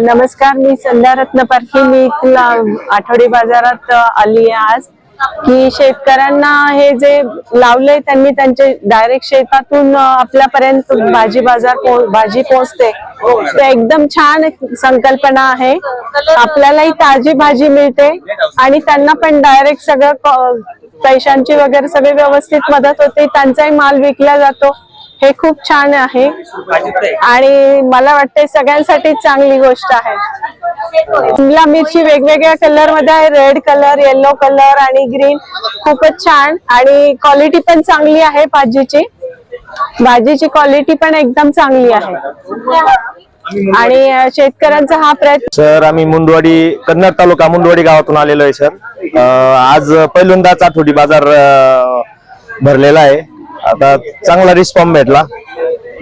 नमस्कार मी संध्या रत्न पारखी मी इथला आठवडी बाजारात आली आहे आज. की शेतकऱ्यांना हे जे लावलंय त्यांनी त्यांचे डायरेक्ट शेतातून आपल्यापर्यंत भाजी बाजार पो- भाजी पोहोचते. एकदम छान संकल्पना आहे. आपल्यालाही ताजी भाजी मिळते आणि त्यांना पण डायरेक्ट सगळं पैशांची वगैरे सगळी व्यवस्थित मदत होते. त्यांचाही माल विकला जातो. हे खूप छान आहे. आणि मला वाटते सगळ्यांसाठी चांगली गोष्ट आहे. शिमला मिरची वेगवेगळ्या कलरमध्ये आहे. रेड कलर येलो कलर आणि ग्रीन खूपच छान. आणि क्वालिटी पण चांगली आहे भाजीची. भाजीची क्वालिटी पण एकदम चांगली आहे. आणि शेतकऱ्यांचा हा प्रयत्न सर आम्ही मुंडवाडी कन्नड तालुका मुंडवाडी गावातून आलेलो आहे सर. आज पहिल्यांदाच आठवडी बाजार भरलेला आहे. आता चांगला रिस्पॉन्स भेटला.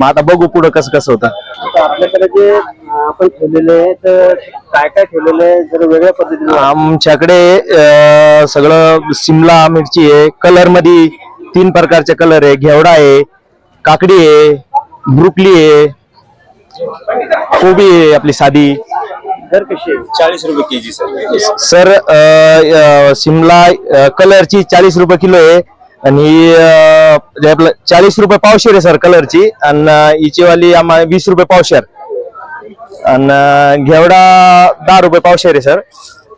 मग आता बघू पुढं कसं कसं होतं. आता आपल्याकडे जे अं, आपण ठेवलेले आहे तर काय काय ठेवलेलं आहे जर वेगळ्या पद्धतीने आमच्याकडे अं, सगळं शिमला मिरची आहे कलरमध्ये तीन प्रकारचे कलर आहे. घेवडा आहे काकडी आहे ब्रुकली आहे कोबी आहे आपली साधी. दर कशी आहे? चाळीस रुपये केजी सर. सर अ, अ, शिमला अ, कलरची चाळीस रुपये किलो आहे. आणि अ, जे आपलं चाळीस रुपये पावशेर आहे सर कलरची. आणि हिची वाली आम्हाला वीस रुपये पावशेर. आणि घेवडा दहा रुपये पावशेर आहे सर.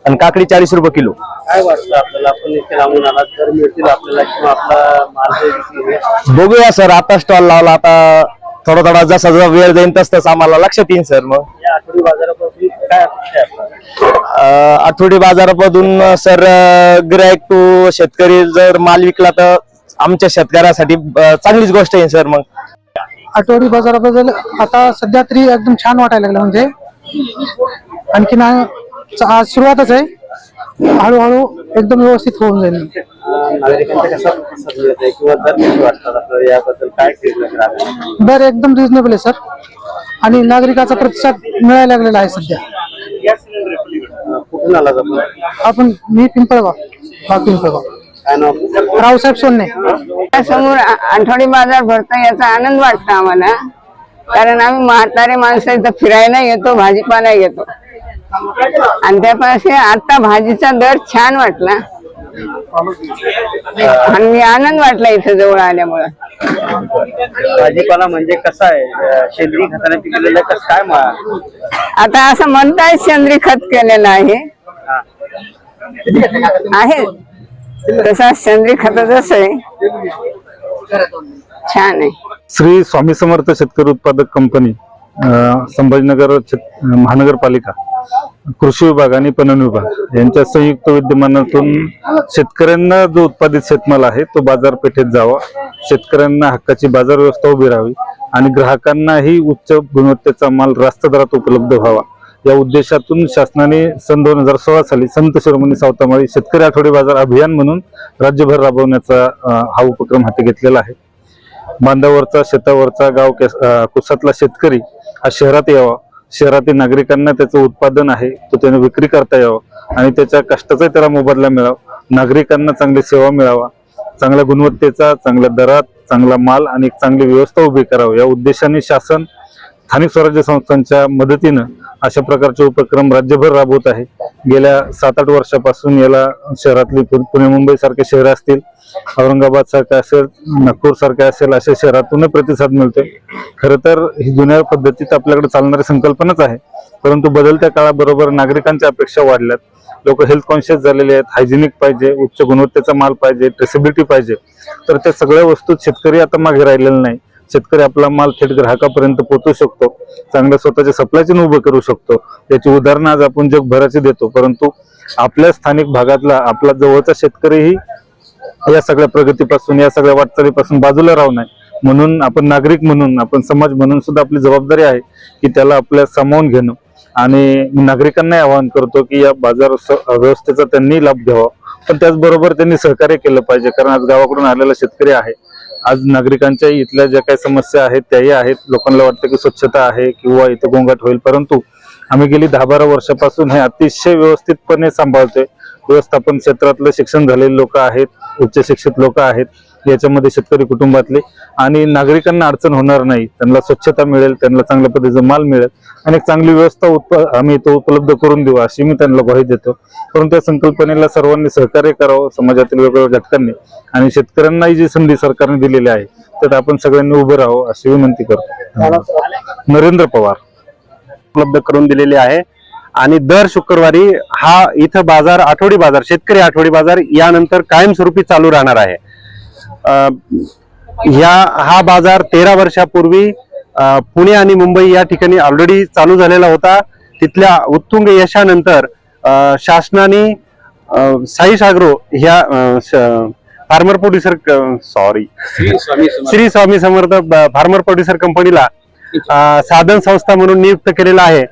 आणि काकडी चाळीस रुपये किलो. काय वाटतं आपल्याला? आपण इथे लावून आला तर मिळतील आपल्याला किंवा आपला माल बघूया सर आता स्टॉल लावला आता थोडा थोडा जसा जसा वेळ जाईल तस तसं आम्हाला लक्षात येईल सर मग. या आठवडी बाजारापासून काय अपेक्षा आहे आपल्याला? आठवडी बाजारामधून सर गिरायक टू शेतकरी जर माल विकला तर आमच्या शेतकऱ्यासाठी चांगलीच गोष्ट आहे सर मग. आठवडी बाजाराबद्दल आता सध्या तरी एकदम छान वाटायला लागलं म्हणजे. आणखीन आज सुरुवातच आहे. हळूहळू एकदम व्यवस्थित होऊन जाईल. बरं दर एकदम रिजनेबल आहे सर. आणि नागरिकाचा प्रतिसाद मिळायला लागलेला आहे सध्या. अं, कुठून आला आपण? आपण मी पिंपळगाव गाव पिंपळगाव. काय नाव आपलं? रावसाहेब सोनने समोर आठवडी बाजार भरतो याचा आनंद वाटतो आम्हाला. कारण आम्ही म्हातारे माणसं इथं फिरायला येतो भाजीपाला घेतो आणि त्यापाशी आता भाजीचा दर छान वाटला. आणि आनंद वाटला इथं जवळ आल्यामुळं. भाजीपाला म्हणजे कसा आहे? सेंद्रिय खताने पिकलेलं कसं काय मा आता असं म्हणताय सेंद्रिय खत केलेलं आहे. हा. आहे. तसा सेंद्रिय खताच आहे. छान आहे. श्री स्वामी समर्थ शेतकरी उत्पादक कंपनी अ, संभाजीनगर शेत- महानगरपालिका. कृषी विभाग आणि पणन विभाग यांच्या संयुक्त विद्यमानातून शेतकऱ्यांना जो उत्पादित शेतमाल आहे तो बाजारपेठेत जावा. शेतकऱ्यांना हक्काची बाजार व्यवस्था उभी राहावी आणि ग्राहकांनाही उच्च गुणवत्तेचा माल रास्त दरात उपलब्ध व्हावा. या उद्देशातून शासनाने सन दोन हजार सोळा साली संत शिरोमणी सावतामाळी शेतकरी आठवडी बाजार अभियान म्हणून राज्यभर राबवण्याचा हा उपक्रम हाती घेतलेला आहे. बांधावरचा शेतावरचा गाव केस- कुसातला शेतकरी हा शहरात यावा. शहरातील नागरिकांना त्याचं उत्पादन आहे तो त्याने विक्री करता यावं आणि त्याच्या कष्टाचा त्याला मोबदला मिळावा. नागरिकांना चांगली सेवा मिळावा चांगल्या गुणवत्तेचा चांगल्या दरात चांगला माल आणि चांगली व्यवस्था उभी करावी. या उद्देशाने शासन स्थानिक स्वराज्य संस्थांच्या मदतीनं अशा प्रकारचे उपक्रम राज्यभर राबवत आहे. गेल्या सात आठ वर्षापासून याला शहरातली पु- पुणे मुंबई सारखे शहर असतील औरंगाबाद सारखे असेल नागपूर सारखे असेल अशा शहरातून प्रतिसाद मिळतोय. खरं तर ही जुन्या पद्धतीत आपल्याकडे चालणारी संकल्पनाच आहे. परंतु बदलत्या काळाबरोबर नागरिकांच्या अपेक्षा वाढल्यात. लोक हेल्थ कॉन्शियस झालेले आहेत हायजेनिक पाहिजे उच्च गुणवत्तेचा माल पाहिजे ट्रेसिबिलिटी पाहिजे. तर त्या सगळ्या वस्तू शेतकरी आता मागे राहिलेला नाही. शेतकरी आपला माल थेट ग्राहकापर्यंत पोहोचू शकतो चांगल्या स्वतःच्या सप्लाय चेन उभं करू शकतो. याची उदाहरणं आज आपण जगभराची देतो परंतु आपल्या स्थानिक भागातला आपला जवळचा शेतकरीही या सगळ्या प्रगतीपासून या सगळ्या वाटचालीपासून बाजूला राहू नये. म्हणून आपण नागरिक म्हणून आपण समाज म्हणून सुद्धा आपली जबाबदारी आहे की त्याला आपल्या सामावून घेणं. आणि नागरिकांनाही आवाहन करतो की या बाजार स- व्यवस्थेचा त्यांनी लाभ घ्यावा. पण त्याचबरोबर त्यांनी सहकार्य केलं पाहिजे कारण आज गावाकडून आलेला शेतकरी आहे. आज नागरिकांच्या इथल्या ज्या काही समस्या आहेत त्याही आहेत. लोकांना वाटतं की स्वच्छता आहे किंवा इथं गोंगाट होईल. परंतु आम्ही गेली दहा बारा वर्षापासून हे अतिशय व्यवस्थितपणे सांभाळतोय. व्यवस्थापन क्षेत्रातलं शिक्षण झालेले लोक आहेत उच्च शिक्षित लोक आहेत. याच्यामध्ये शेतकरी कुटुंबातले आणि नागरिकांना अडचण होणार नाही. त्यांना स्वच्छता मिळेल त्यांना चांगल्या पद्धतीचा माल मिळेल आणि एक चांगली व्यवस्था उत्प- आम्ही तो उपलब्ध करून देऊ अशी मी त्यांना ग्वाही देतो. परंतु या संकल्पनेला सर्वांनी सहकार्य करावं समाजातील वेगवेगळ्या घटकांनी आणि शेतकऱ्यांनाही जी संधी सरकारने दिलेली आहे त्यात आपण सगळ्यांनी उभं राहावं अशी विनंती करतो. नरेंद्र पवार. उपलब्ध करून दिलेली आहे आणि दर शुक्रवारी हा इथं बाजार आठवडी बाजार शेतकरी आठवडी बाजार यानंतर कायमस्वरूपी चालू राहणार आहे. ह्या हा बाजार तेरा वर्षापूर्वी पुणे आणि मुंबई या ठिकाणी ऑलरेडी चालू झालेला होता. तिथल्या उत्तुंग यशानंतर शासनाने अं, साईश आग्रो ह्या farmer producer sorry Shri Swami Samarth. Farmer producer कंपनीला साधन संस्था म्हणून नियुक्त केलेला आहे.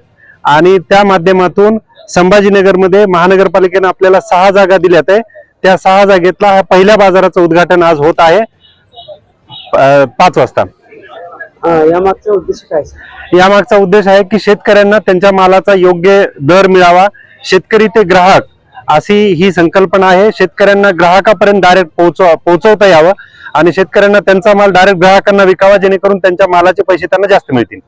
आणि त्या माध्यमातून संभाजीनगरमध्ये महानगरपालिकेने आपल्याला सहा जागा दिल्यात आहे. त्या सहा जागेतला हा पहिल्या बाजाराचं उद्घाटन आज होत आहे. पाच वाजता. यामागचा उद्देश काय यामागचा उद्देश आहे की शेतकऱ्यांना त्यांच्या मालाचा योग्य दर मिळावा. शेतकरी ते ग्राहक अशी ही संकल्पना आहे. शेतकऱ्यांना ग्राहकापर्यंत डायरेक्ट पोहोचव पोहोचवता यावं आणि शेतकऱ्यांना त्यांचा माल डायरेक्ट ग्राहकांना विकावा जेणेकरून त्यांच्या मालाचे पैसे त्यांना जास्त मिळतील.